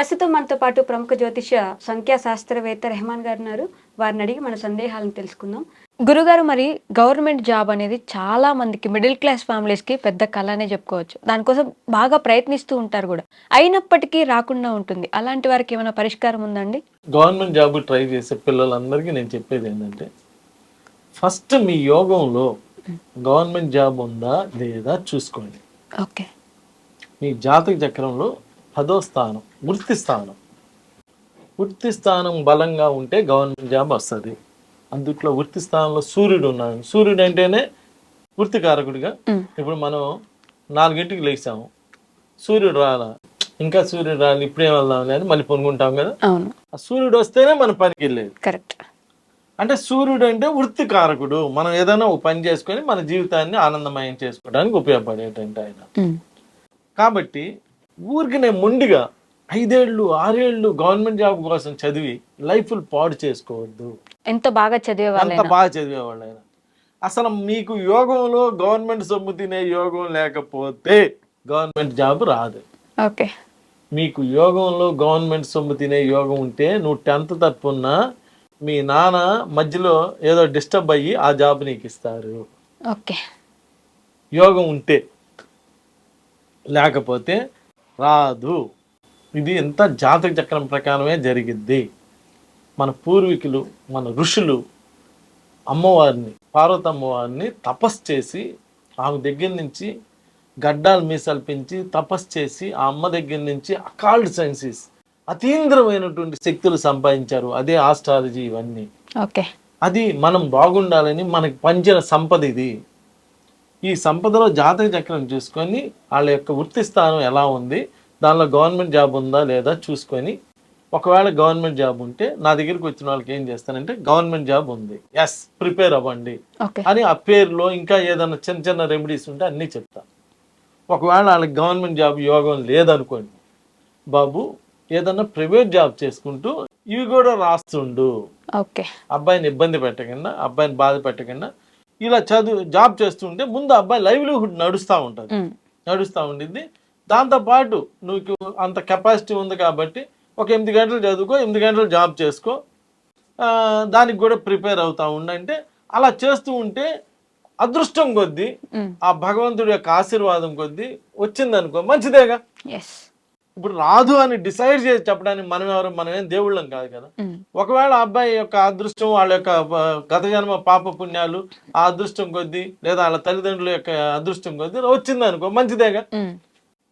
ప్రస్తుతం మనతో పాటు ప్రముఖ జ్యోతిష సంఖ్యా శాస్త్రవేత్త రెహమాన్ గారు ఉన్నారు వారిని అడిగి మన సందేహాలను తెలుసుకుందాం. గురుగారు మరి గవర్నమెంట్ జాబ్ అనేది చాలా మందికి మిడిల్ క్లాస్ ఫ్యామిలీస్కి పెద్ద కళ అనే చెప్పుకోవచ్చు. దానికోసం బాగా ప్రయత్నిస్తూ ఉంటారు కూడా. అయినప్పటికీ రాకుండా ఉంటుంది. అలాంటి వారికి ఏమైనా పరిష్కారం ఉందండి గవర్నమెంట్ జాబ్ ట్రై చేసే పిల్లలందరికీ నేను చెప్పేది ఏంటంటే ఫస్ట్ మీ యోగంలో గవర్నమెంట్ జాబ్ ఉందా లేదా చూసుకోండి. ఓకే. మీ జాతక చక్రంలో పదో స్థానం వృత్తి స్థానం వృత్తి స్థానం బలంగా ఉంటే గవర్నమెంట్ జాబ్ వస్తుంది. అందుట్లో వృత్తి స్థానంలో సూర్యుడు ఉన్నాడు. సూర్యుడు అంటేనే వృత్తికారకుడిగా. ఇప్పుడు మనం నాలుగింటికి లేచాము. సూర్యుడు రాలా. ఇంకా సూర్యుడు రాలి ఇప్పుడే వెళ్దాం అని మళ్ళీ పొనుకుంటాం కదా. ఆ సూర్యుడు వస్తేనే మన పనికి వెళ్ళేది. కరెక్ట్. అంటే సూర్యుడు అంటే వృత్తికారకుడు. మనం ఏదైనా పని చేసుకొని మన జీవితాన్ని ఆనందమయం చేసుకోవడానికి ఉపయోగపడేటంటే ఆయన. కాబట్టి ఊరికి నేను మొండిగా ఐదేళ్ళు ఆరేళ్ళు గవర్నమెంట్ జాబ్ కోసం చదివి లైఫ్ పాడు చేసుకోవద్దు. ఎంత బాగా చదివే అంత బాగా చదివేవాళ్ళు ఆయన అసలు మీకు యోగంలో గవర్నమెంట్ సొమ్ము తినే యోగం లేకపోతే గవర్నమెంట్ జాబ్ రాదు. ఓకే. మీకు యోగంలో గవర్నమెంట్ సొమ్ము తినే యోగం ఉంటే నువ్వు టెన్త్ తప్పున్నా మీ నాన్న మధ్యలో ఏదో డిస్టర్బ్ అయ్యి ఆ జాబ్ నీకు ఇస్తారు. ఓకే. యోగం ఉంటే లేకపోతే రాదు. ఇది ఎంత జాతక చక్రం ప్రకారమే జరిగిద్ది. మన పూర్వీకులు మన ఋషులు అమ్మవారిని పార్వతమ్మవారిని తపస్సు చేసి ఆమె దగ్గర నుంచి గడ్డాలు మీసాలు పెంచి తపస్సు చేసి ఆ అమ్మ దగ్గర నుంచి అకాల్డ్ సైన్సెస్ అతీంద్రమైనటువంటి శక్తులు సంపాదించారు. అదే ఆస్ట్రాలజీ ఇవన్నీ. ఓకే. అది మనం బాగుండాలని మనకి పంచిన సంపద ఇది. ఈ సంపదలో జాతక చక్రం చూసుకొని వాళ్ళ యొక్క వృత్తి స్థానం ఎలా ఉంది దానిలో గవర్నమెంట్ జాబ్ ఉందా లేదా చూసుకొని ఒకవేళ గవర్నమెంట్ జాబ్ ఉంటే నా దగ్గరికి వచ్చిన వాళ్ళకి ఏం చేస్తానంటే గవర్నమెంట్ జాబ్ ఉంది. ఎస్ ప్రిపేర్ అవ్వండి అని ఆ పేరులో ఇంకా ఏదైనా చిన్న చిన్న రెమెడీస్ ఉంటే అన్నీ చెప్తా. ఒకవేళ వాళ్ళకి గవర్నమెంట్ జాబ్ యోగం లేదనుకోండి బాబు ఏదన్నా ప్రైవేట్ జాబ్ చేసుకుంటూ ఇవి కూడా రాస్తుండు. ఓకే. అబ్బాయిని ఇబ్బంది పెట్టకుండా అబ్బాయిని బాధ పెట్టకుండా ఇలా చదువు జాబ్ చేస్తుంటే ముందు అబ్బాయి లైవ్లీహుడ్ నడుస్తూ ఉంటుంది. నడుస్తూ ఉండిద్ది దాంతోపాటు నీకు అంత కెపాసిటీ ఉంది కాబట్టి ఒక ఎనిమిది గంటలు చదువుకో ఎనిమిది గంటలు జాబ్ చేసుకో. దానికి కూడా ప్రిపేర్ అవుతా ఉండంటే అలా చేస్తూ ఉంటే అదృష్టం కొద్దీ. ఆ భగవంతుడి యొక్క ఆశీర్వాదం కొద్దీ వచ్చిందనుకో మంచిదేగా. ఇప్పుడు రాదు అని డిసైడ్ చేసి చెప్పడానికి మనం ఎవరు మనం ఏం దేవుళ్ళం కాదు కదా. ఒకవేళ అబ్బాయి యొక్క అదృష్టం వాళ్ళ యొక్క గత జన్మ పాప పుణ్యాలు ఆ అదృష్టం కొద్దీ లేదా వాళ్ళ తల్లిదండ్రుల యొక్క అదృష్టం కొద్దీ వచ్చింది అనుకో మంచిదేగా.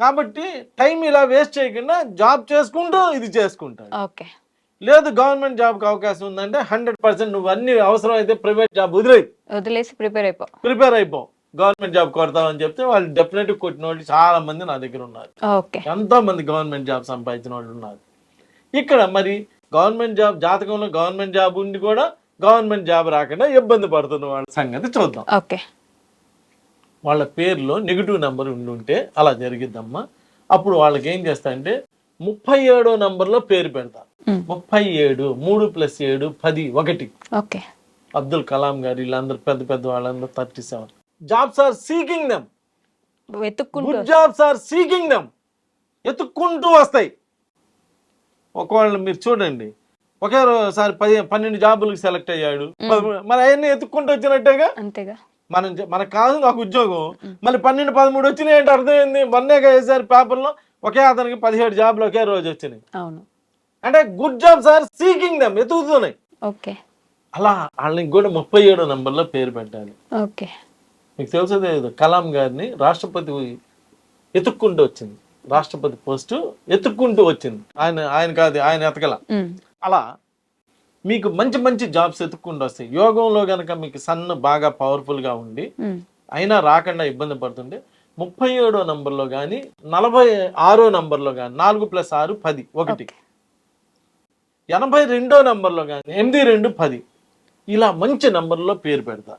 కాబట్టి టైం ఇలా వేస్ట్ చేయకుండా జాబ్ చేసుకుంటూ ఇది చేసుకుంటాడు. ఓకే. లేదు గవర్నమెంట్ జాబ్కి అవకాశం ఉందంటే హండ్రెడ్ పర్సెంట్ నువ్వు అన్ని అవసరం అయితే ప్రైవేట్ జాబ్ వదిలేయి. వదిలేసి ప్రిపేర్ అయిపో. ప్రిపేర్ అయిపో. గవర్నమెంట్ జాబ్ కొడతామని చెప్తే వాళ్ళు డెఫినెట్గా కొట్టిన వాళ్ళు చాలా మంది నా దగ్గర ఉన్నారు. ఎంతో మంది గవర్నమెంట్ జాబ్ సంపాదించిన వాళ్ళు ఉన్నారు. ఇక్కడ మరి గవర్నమెంట్ జాబ్ జాతకంలో గవర్నమెంట్ జాబ్ ఉండి కూడా గవర్నమెంట్ జాబ్ రాకుండా ఇబ్బంది పడుతున్న వాళ్ళ సంగతి చూద్దాం. ఓకే. వాళ్ళ పేరులో నెగిటివ్ నెంబర్ ఉండి ఉంటే అలా జరిగిద్దమ్మా. అప్పుడు వాళ్ళకి ఏం చేస్తా అంటే ముప్పై ఏడో నంబర్లో పేరు పెడతా. మ్. ముప్పై ఏడు మూడు ప్లస్ ఏడు పది ఒకటి. ఓకే. అబ్దుల్ కలాం గారు వీళ్ళందరూ పెద్ద పెద్ద వాళ్ళందరూ thirty seven. Jobs are seeking them good jobs are seeking them ఎత్తుక్కుంటూ వస్తాయి. ఒకవేళ మీరు చూడండి ఒకే సారి పది పన్నెండు జాబులకు సెలెక్ట్ అయ్యాడు. మరి అవన్నీ ఎత్తుక్కుంటూ వచ్చినట్టేగా? అంతేగా. మనం మనకు కాదు నాకు ఉద్యోగం. మళ్ళీ పన్నెండు పదమూడు వచ్చినాయి అంటే అర్థమైంది. మొన్నేగా వేసారు పేపర్లో. ఒకే అతనికి పదిహేడు జాబ్లు ఒకే రోజు వచ్చినాయి. అవును. అంటే good jobs are seeking them ఎతుకుతున్నాయి okay. అలా వాళ్ళకి కూడా ముప్పై ఏడో నంబర్లో పేరు పెట్టాలి. ఓకే. మీకు తెలుసో తెలియదు కలాం గారిని రాష్ట్రపతి ఎత్తుక్కుంటూ వచ్చింది. రాష్ట్రపతి పోస్టు ఎత్తుక్కుంటూ వచ్చింది. ఆయన ఆయన కాదు ఆయన ఎతకల. అలా మీకు మంచి మంచి జాబ్స్ ఎత్తుక్కుంటూ వస్తాయి. యోగంలో గనక మీకు సన్ బాగా పవర్ఫుల్గా ఉండి. అయినా రాకుండా ఇబ్బంది పడుతుంటే ముప్పై ఏడో నంబర్లో కానీ నలభై ఆరో నంబర్లో కానీ నాలుగు ప్లస్ ఆరు పది ఒకటి. ఎనభై రెండో నంబర్లో కానీ ఎనిమిది రెండు పది. ఇలా మంచి నంబర్లో పేరు పెడతా.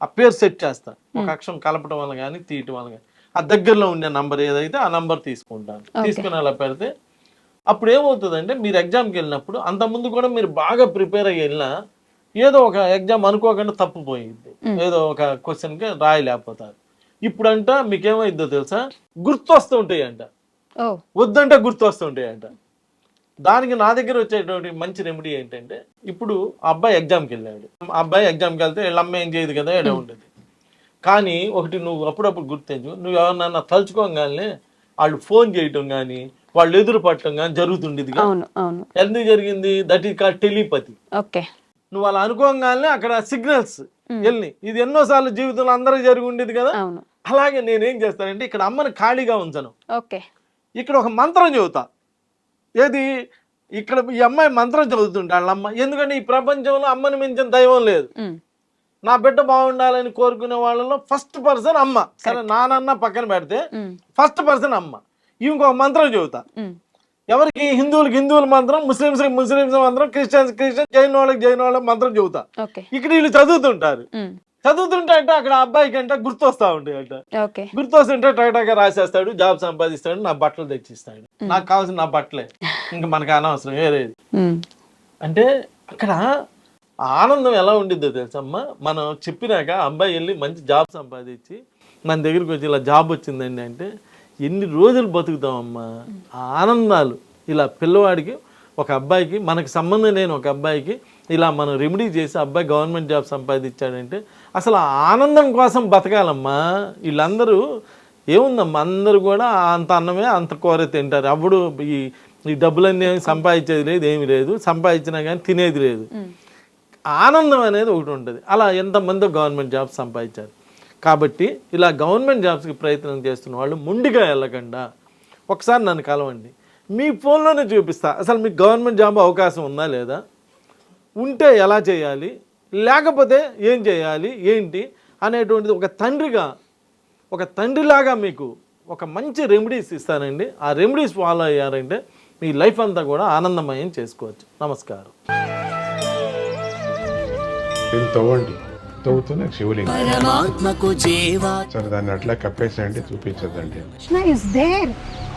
ఆ పేరు సెట్ చేస్తా. ఒక అక్షరం కలపడం వల్ల కానీ తీయటం వల్ల కానీ ఆ దగ్గరలో ఉండే నంబర్ ఏదైతే ఆ నంబర్ తీసుకుంటాను. తీసుకుని అలా పెడితే అప్పుడు ఏమవుతుందంటే మీరు ఎగ్జామ్కి వెళ్ళినప్పుడు అంతకుముందు కూడా మీరు బాగా ప్రిపేర్ అయ్యి వెళ్ళినా ఏదో ఒక ఎగ్జామ్ అనుకోకుండా తప్పుపోయింది ఏదో ఒక క్వశ్చన్కి రాయలేకపోతారు. ఇప్పుడంట మీకేమైద్దో తెలుసా? గుర్తు వస్తూ ఉంటాయి అంట వద్దంటే గుర్తు వస్తుంటాయి అంట దానికి నా దగ్గర వచ్చేటువంటి మంచి రెమెడీ ఏంటంటే ఇప్పుడు అబ్బాయి ఎగ్జామ్కి వెళ్ళాడు. అబ్బాయి ఎగ్జామ్కి వెళ్తే వీళ్ళ అమ్మ ఏం చేయదు కదా ఇలా ఉండేది. కానీ ఒకటి నువ్వు అప్పుడప్పుడు గుర్తించు నువ్వు ఎవరన్నా తలుచుకోగానే వాళ్ళు ఫోన్ చేయటం కానీ వాళ్ళు ఎదురు పట్టడం కానీ జరుగుతుండేది ఎందుకు జరిగింది? That is call telepathy okay. నువ్వు అలా అనుకోగానే అక్కడ సిగ్నల్స్ వెళ్ళి ఇది ఎన్నోసార్లు జీవితంలో అందరికి జరిగి ఉండేది కదా. అలాగే నేనేం చేస్తానంటే ఇక్కడ అమ్మని ఖాళీగా ఉంచను. ఓకే. ఇక్కడ ఒక మంత్రం చదువుతా ఏది? ఇక్కడ ఈ అమ్మాయి మంత్రం చదువుతుంటే వాళ్ళ అమ్మ ఎందుకంటే ఈ ప్రపంచంలో అమ్మని మించిన దైవం లేదు. నా బిడ్డ బాగుండాలని కోరుకునే వాళ్ళలో ఫస్ట్ పర్సన్ అమ్మ. సరే నానన్న పక్కన పెడితే ఫస్ట్ పర్సన్ అమ్మ. ఇంకొక మంత్రం చెబుతా ఉమ్, ఎవరికి? హిందువులకి హిందువుల మంత్రం ముస్లిమ్స్ ముస్లిమ్స్ మంత్రం క్రిస్టియన్స్ క్రిస్టియన్ జైన్ వాళ్ళకి జైన్ వాళ్ళ మంత్రం చెబుతా ఓకే. ఇక్కడ వీళ్ళు చదువుతుంటారు. చదువుతుంటే అంటే అక్కడ అబ్బాయికి అంటే గుర్తొస్తా ఉంటాయి అంట గుర్తొస్తుంటే టైటాగా రాసేస్తాడు జాబ్ సంపాదిస్తాడు నా బట్టలు తెచ్చిస్తాడు. నాకు కావాల్సిన నా బట్టలే. ఇంకా మనకి అనవసరం ఉమ్, అంటే అక్కడ ఆనందం ఎలా ఉండిద్దో తెలుసమ్మా? మనం చెప్పినాక అబ్బాయి వెళ్ళి మంచి జాబ్ సంపాదించి మన దగ్గరికి వచ్చి ఇలా జాబ్ వచ్చిందండి అంటే ఎన్ని రోజులు బతుకుతామమ్మా? ఆనందాలు. ఇలా పిల్లవాడికి ఒక అబ్బాయికి మనకు సంబంధం లేని ఒక అబ్బాయికి ఇలా మనం రెమెడీ చేసి అబ్బాయి గవర్నమెంట్ జాబ్ సంపాదించాడంటే అసలు ఆనందం కోసం బతకాలమ్మా. వీళ్ళందరూ ఏముందమ్మా? అందరూ కూడా అంత అన్నమే అంత కూర తింటారు. అప్పుడు ఈ ఈ డబ్బులన్నీ ఏమి సంపాదించేది లేదు ఏమీ లేదు. సంపాదించినా కానీ తినేది లేదు. ఆనందం అనేది ఒకటి ఉంటుంది. అలా ఎంతమంది గవర్నమెంట్ జాబ్స్ సంపాదించారు. కాబట్టి ఇలా గవర్నమెంట్ జాబ్స్కి ప్రయత్నం చేస్తున్న వాళ్ళు ముందుగా వెళ్ళకుండా ఒకసారి నన్ను కలవండి. మీ ఫోన్లోనే చూపిస్తా. అసలు మీకు గవర్నమెంట్ జాబ్ అవకాశం ఉందా లేదా? ఉంటే ఎలా చేయాలి? లేకపోతే ఏం చేయాలి? ఏంటి? అనేటువంటిది ఒక తండ్రిగా ఒక తండ్రిలాగా మీకు ఒక మంచి రెమెడీస్ ఇస్తానండి. ఆ రెమెడీస్ ఫాలో అయ్యారంటే మీ లైఫ్ అంతా కూడా ఆనందమయం చేసుకోవచ్చు. నమస్కారం. తవ్వండి. తవ్వుతూనే శివలింగం. పరమాత్మకు జీవా. సరే దాన్ని అట్లా కప్పేసేయండి చూపించదండి కృష్ణ ఇస్ దేర్